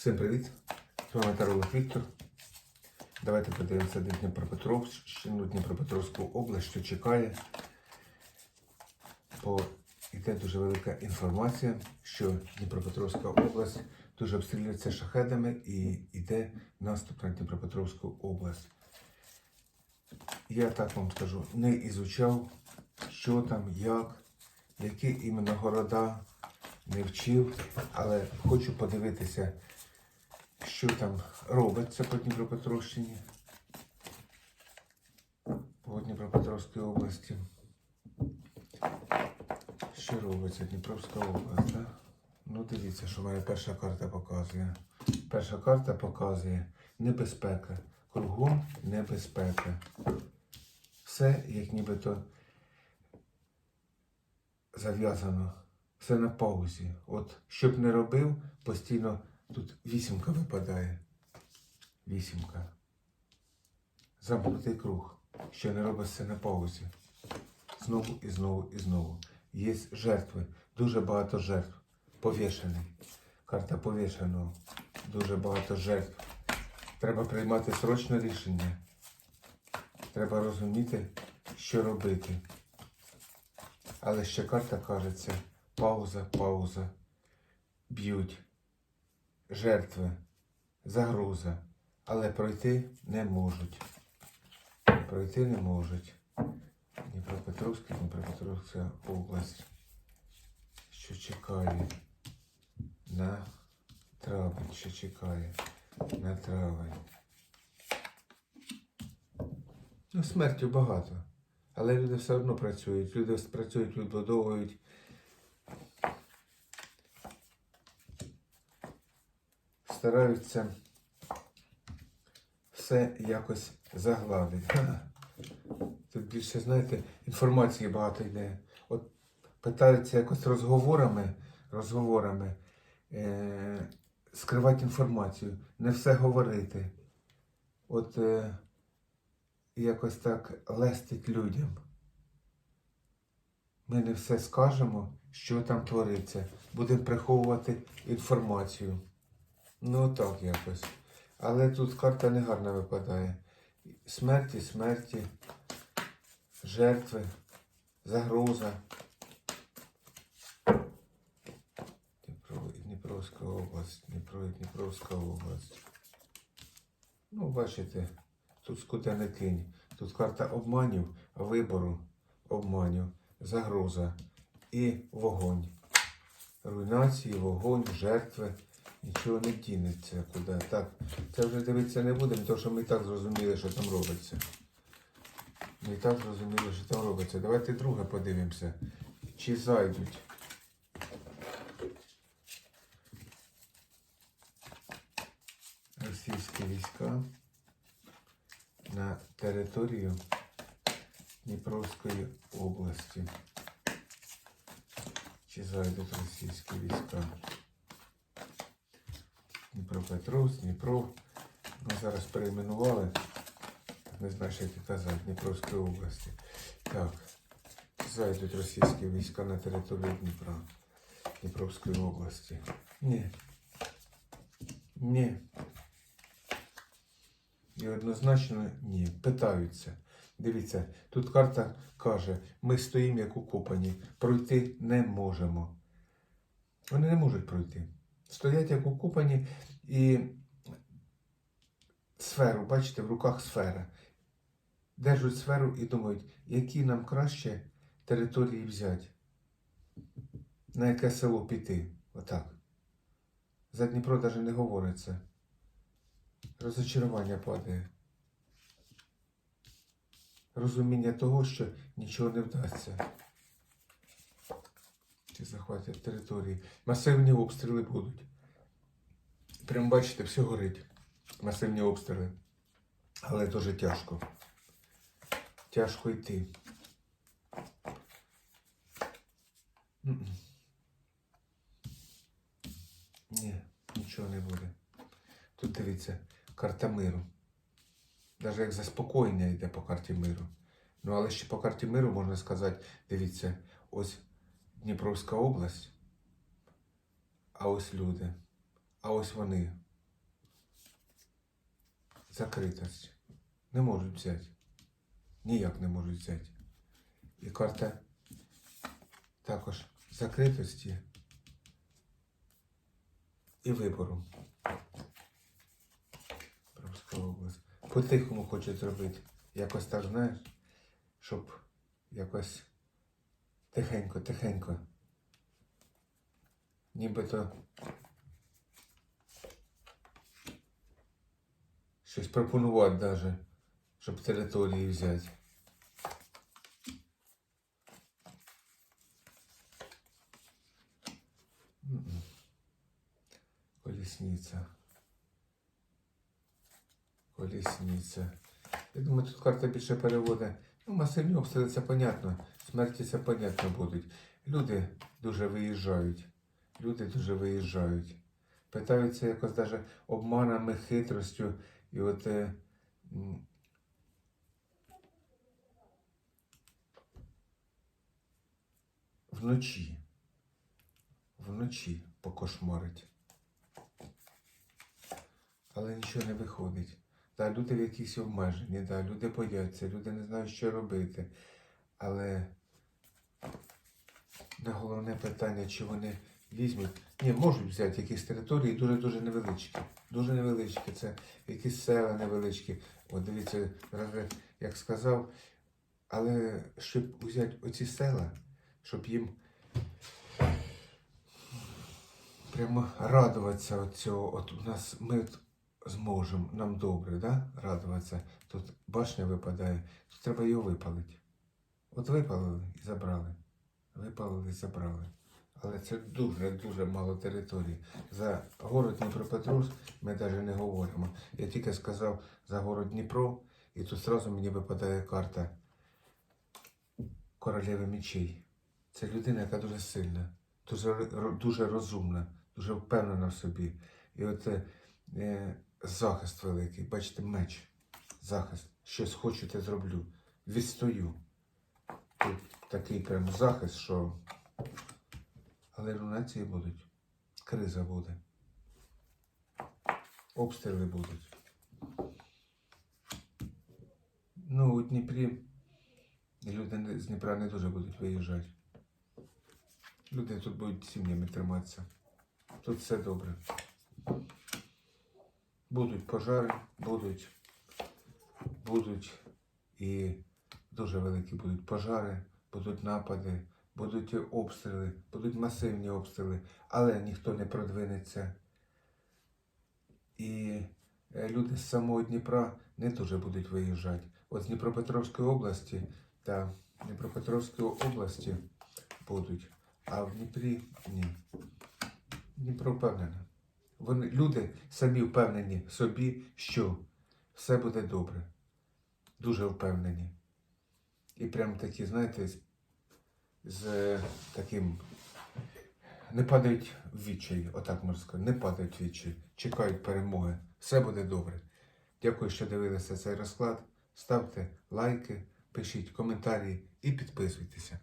Всім привіт! З вами Таролог Віктор. Давайте подивимося на Дніпропетровщину, Дніпропетровську область, що чекає. Бо йде дуже велика інформація, що Дніпропетровська область дуже обстрілюється шахедами і йде наступ на Дніпропетровську область. Я так вам скажу, не ізучав, що там, як, які іменно города, не вчив, але хочу подивитися, що там робиться по Дніпропетровщині, по Дніпропетровській області. Що робиться Дніпровська область, так? Ну, дивіться, що моя перша карта показує. Перша карта показує небезпека. Кругом небезпека. Все як нібито зав'язано. Все на паузі. От що б не робив, постійно тут вісімка випадає. Вісімка. Замкнутий круг. Що не робить все на паузі. Знову і знову і знову. Є жертви. Дуже багато жертв. Повішений. Карта повішеного. Дуже багато жертв. Треба приймати срочне рішення. Треба розуміти, що робити. Але ще карта кажеться пауза, пауза. Б'ють. Жертви. Загроза. Але пройти не можуть. Пройти не можуть. Дніпропетровська, Дніпропетровська область. Що чекає на травень, що чекає на травень. Ну, смертю багато. Але люди все одно працюють. Люди працюють, відбудовують. Стараються все якось загладити. Тут більше, знаєте, інформації багато йде. От питаються якось розговорами, розговорами е- скривати інформацію, не все говорити. От е- якось так лестить людям. Ми не все скажемо, що там твориться. Будемо приховувати інформацію. Ну так якось. Але тут карта не гарна випадає. Смерті, смерті, жертви, загроза. Дніпро, Дніпровська область, Дніпро, Дніпровська область. Ну, бачите, тут скута не кинь. Тут карта обманів, вибору, обманів, загроза і вогонь. Руйнації, вогонь, жертви. Нічого не дінеться куди. Так, це вже дивитися не будемо, тому що ми і так зрозуміли, що там робиться. Ми і так зрозуміли, що там робиться. Давайте друге подивимося. Чи зайдуть. Російські війська на територію Дніпровської області. Чи зайдуть російські війська? Дніпропетровськ, Дніпро. Ми зараз перейменували. Не знаю, що як казати, Дніпровської області. Так. Зайдуть російські війська на територію Дніпра, Дніпровської області. Ні. Ні. І однозначно ні. Питаються. Дивіться, тут карта каже, ми стоїмо як укопані, пройти не можемо. Вони не можуть пройти. Стоять як укопані і сферу, бачите, в руках сфера. Держать сферу і думають, які нам краще території взяти, на яке село піти. Отак. За Дніпро навіть не говориться. Розочарування падає. Розуміння того, що нічого не вдасться. Чи захватять території. Масивні обстріли будуть. Прям бачите, все горить. Масивні обстріли. Але дуже тяжко. Тяжко йти. Ні, нічого не буде. Тут дивіться, карта миру. Навіть як заспокоєння йде по карті миру. Ну, але ще по карті миру можна сказати, дивіться, ось Дніпровська область, а ось люди, а ось вони закритость. Не можуть взяти. Ніяк не можуть взяти. І карта також закритості і вибору. По-тихому хочуть зробити. Якось так, знаєш, щоб якось тихенько, тихенько. Нібито щось пропонувати даже, щоб території взяти. Колісниця. Колісниця. Я думаю, тут карта більше переводить. Ну, масивні обстріли, це понятно. Смерті це понятно будуть. Люди дуже виїжджають. Люди дуже виїжджають. Питаються якось даже обманами, хитростю. І от е, вночі. Вночі покошмарить. Але нічого не виходить. Да, люди в якісь обмежені, да, люди бояться, люди не знають, що робити. Але головне питання, чи вони візьмуть. Ні, можуть взяти якісь території дуже-дуже невеличкі. Дуже невеличкі. Це якісь села невеличкі. От дивіться, як сказав. Але щоб взяти оці села, щоб їм прямо радуватися цього. От у нас ми зможемо, нам добре, да? радуватися. Тут башня випадає, тут треба його випалити. От випалили і забрали. Випалили і забрали. Але це дуже-дуже мало території. За город Дніпропетровськ ми навіть не говоримо. Я тільки сказав за город Дніпро, і тут одразу мені випадає карта королеви мечей. Це людина, яка дуже сильна, дуже, дуже розумна, дуже впевнена в собі. І от е, е, захист великий, бачите, меч, захист. Щось хочу, те зроблю. Відстою. Тут такий прям захист, що. Але руйнації будуть. Криза буде. Обстріли будуть. Ну, у Дніпрі люди з Дніпра не дуже будуть виїжджати. Люди тут будуть сім'ями триматися. Тут все добре. Будуть пожари, будуть, будуть і дуже великі будуть пожари, будуть напади, будуть обстріли, будуть масивні обстріли, але ніхто не продвинеться. І е, люди з самого Дніпра не дуже будуть виїжджати. От з Дніпропетровської області та Дніпропетровської області будуть, а в Дніпрі ні. Дніпро впевнена. Вони, люди самі впевнені собі, що все буде добре. Дуже впевнені. І прям такі, знаєте, з, е, таким. Не падають в відчай, отак можна сказати, не падають в відчай, чекають перемоги. Все буде добре. Дякую, що дивилися цей розклад. Ставте лайки, пишіть коментарі і підписуйтеся.